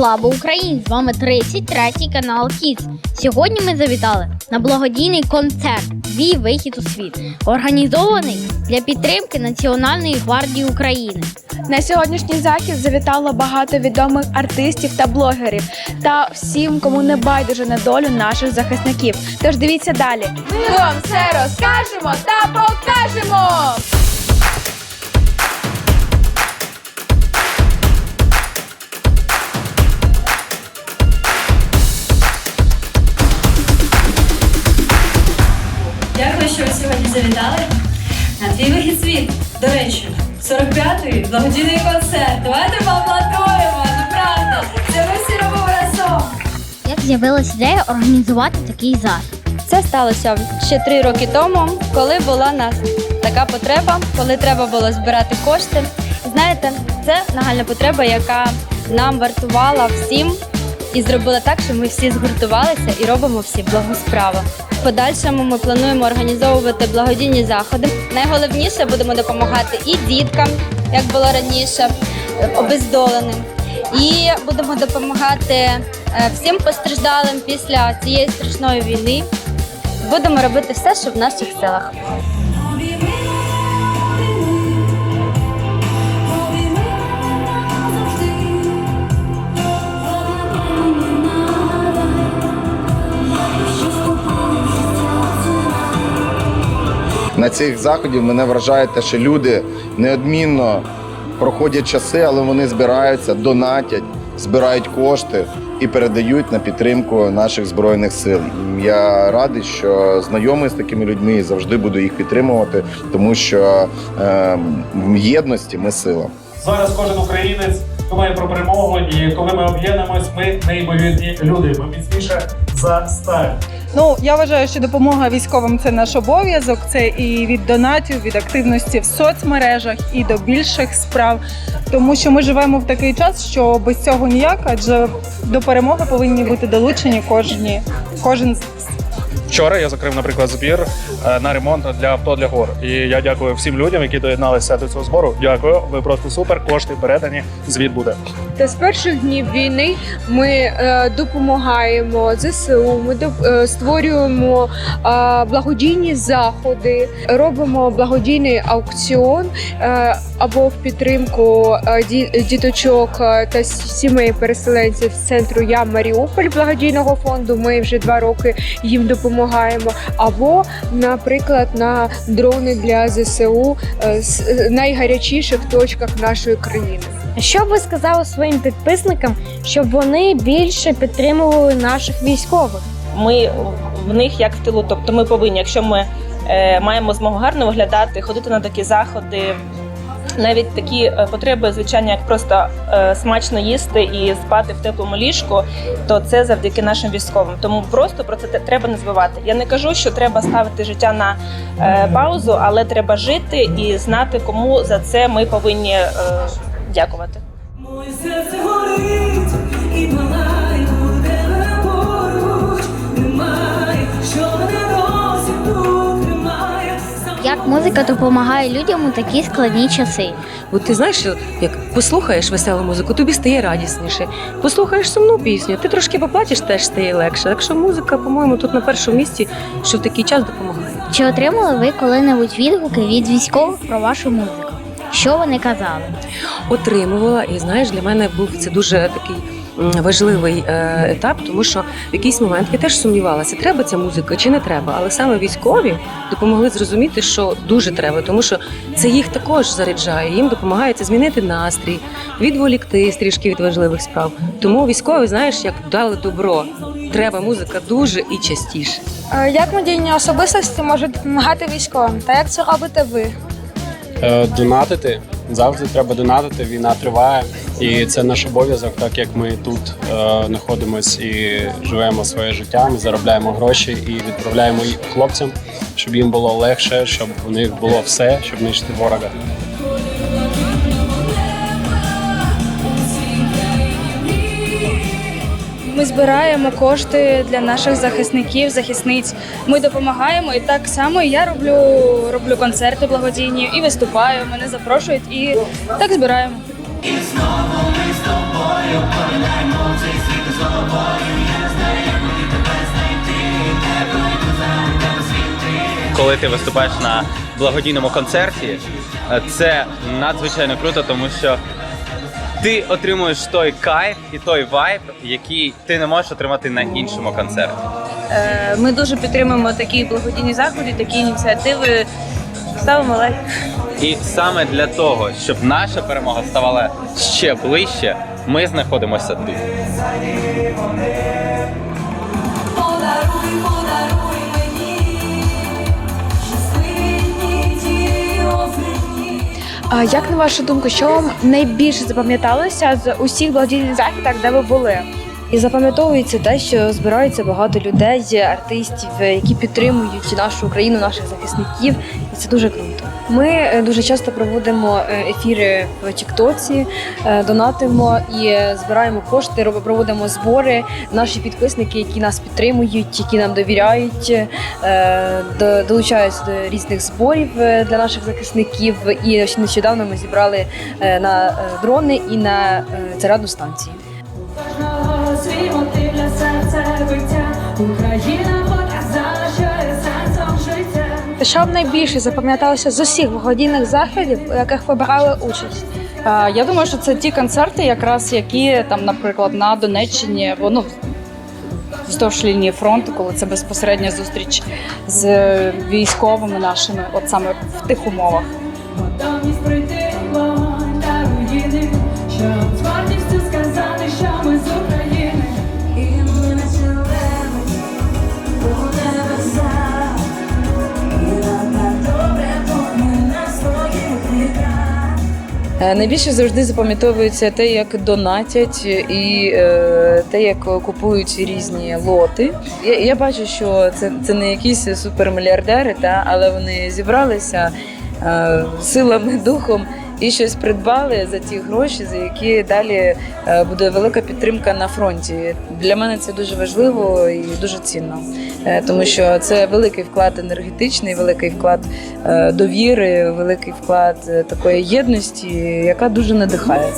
Слава Україні! З вами 33 канал Kids. Сьогодні ми завітали на благодійний концерт Твій вихід у світ, організований для підтримки Національної гвардії України. На сьогоднішній захід завітало багато відомих артистів та блогерів та всім, кому не байдуже на долю наших захисників. Тож дивіться далі. Ми вам все розкажемо та покажемо. Завітали на твій вихід світ. До речі, 45-й благодійний концерт. Давайте поаплодуємо, ну правда. Це ми всі робимо разом. Як з'явилася ідея організувати такий захід? Це сталося ще три роки тому, коли була нас така потреба, коли треба було збирати кошти. Знаєте, це нагальна потреба, яка нам вартувала всім і зробила так, що ми всі згуртувалися і робимо всі благу справу. В подальшому ми плануємо організовувати благодійні заходи. Найголовніше будемо допомагати і діткам, як було раніше, обездоленим. І будемо допомагати е, всім постраждалим після цієї страшної війни. Будемо робити все, що в наших силах. На цих заходів мене вражає те, що люди неодмінно проходять часи, але вони збираються, донатять, збирають кошти і передають на підтримку наших збройних сил. Я радий, що знайомий з такими людьми і завжди буду їх підтримувати, тому що е, в єдності ми сила. Зараз кожен українець думає про перемогу, і коли ми об'єднуємось, ми неймовірні люди. Ми міцніше за сталь. Ну я вважаю, що допомога військовим це наш обов'язок. Це і від донатів, від активності в соцмережах, і до більших справ. Тому що ми живемо в такий час, що без цього ніяк, адже до перемоги повинні бути долучені кожні, кожен Вчора я закрив, наприклад, збір е, на ремонт для авто для гор. І я дякую всім людям, які доєдналися до цього збору. Дякую, ви просто супер. Кошти передані. Звіт буде. Та з перших днів війни ми е, допомагаємо ЗСУ, ми доп- е, створюємо е, благодійні заходи, робимо благодійний аукціон е, або в підтримку е, ді- діточок е, та сімей переселенців з центру Я Маріуполь благодійного фонду. Ми вже два роки їм допомагаємо. Або, наприклад, на дрони для ЗСУ е, з е, найгарячіших точках нашої країни. Що б ви сказали своїм підписникам, щоб вони більше підтримували наших військових? ми в них як в тилу. Тобто ми повинні, якщо ми е, маємо змогу гарно виглядати, ходити на такі заходи. Навіть такі е, потреби, звичайно, як просто е, смачно їсти і спати в теплому ліжку, то це завдяки нашим військовим. Тому просто про це треба не збивати. Я не кажу, що треба ставити життя на е, паузу, але треба жити і знати, кому за це ми повинні дякувати. Моє серце горить Як музика допомагає людям у такі складні часи? От ти знаєш, як послухаєш веселу музику, тобі стає радісніше. Послухаєш сумну пісню, ти трошки поплачеш, теж стає легше. Так що музика, по-моєму, тут на першому місці, що в такий час допомагає. Чи отримали ви коли-небудь відгуки від військових про вашу музику? Що вони казали? Отримувала, і знаєш, для мене був це дуже такий. Важливий е, етап, тому що в якийсь момент я теж сумнівалася, треба ця музика чи не треба. Але саме військові допомогли зрозуміти, що дуже треба, тому що це їх також заряджає. Їм допомагає це змінити настрій, відволікти трішки від важливих справ. Тому військові, знаєш, як дали добро. Треба музика дуже і частіше. Е, Як медійні особистості можуть допомагати військовим? Та як це робите ви? Е, Донатити завжди треба донатити. Війна триває, і це наш обов'язок, так як ми тут е, і живемо своє життя. Ми заробляємо гроші і відправляємо їх хлопцям, щоб їм було легше, щоб у них було все, щоб нищити ворога. Ми збираємо кошти для наших захисників, захисниць. Ми допомагаємо, і так само я роблю, роблю концерти благодійні і виступаю. Мене запрошують і так збираємо. Коли ти виступаєш на благодійному концерті, це надзвичайно круто, тому що ти отримуєш той кайф і той вайб, який ти не можеш отримати на іншому концерті. Е, ми дуже підтримуємо такі благодійні заходи, такі ініціативи. Ставимо лайк. І саме для того, щоб наша перемога ставала ще ближче, ми знаходимося тут. А як на вашу думку, що вам найбільше запам'яталося з усіх благодійних заходах, де ви були? І запам'ятовується те, що збирається багато людей, артистів, які підтримують нашу Україну, наших захисників, і це дуже круто. Ми е, дуже часто проводимо е, ефіри в Тіктоці, е, донатимо і збираємо кошти, проводимо збори. Наші підписники, які нас підтримують, які нам довіряють, до- долучаються до різних зборів для наших захисників. І нещодавно ми зібрали на дрони і на зарядну станцію. Кожного свій мотив для серця биття. Що вам найбільше запам'яталося з усіх благодійних заходів, у яких ви брали участь? Е, Я думаю, що це ті концерти, якраз які там, наприклад, на Донеччині, воно вздовж лінії фронту, коли це безпосередня зустріч з військовими нашими, от саме в тих умовах. Найбільше завжди запам'ятовується те, як донатять, і е, те, як купують різні лоти. Я, я бачу, що це, це не якісь супермільярдери, та, але вони зібралися е, силами, духом і щось придбали за ті гроші, за які далі е, буде велика підтримка на фронті. Для мене це дуже важливо і дуже цінно, Е, тому що це великий вклад енергетичний, великий вклад е, довіри, великий вклад такої єдності, яка дуже надихає.